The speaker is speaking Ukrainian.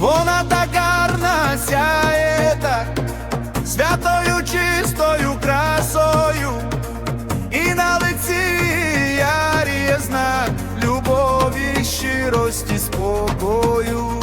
вона так гарна сяє так святою чистою красою, і на лиці яріє знак любові, щирості, спокою.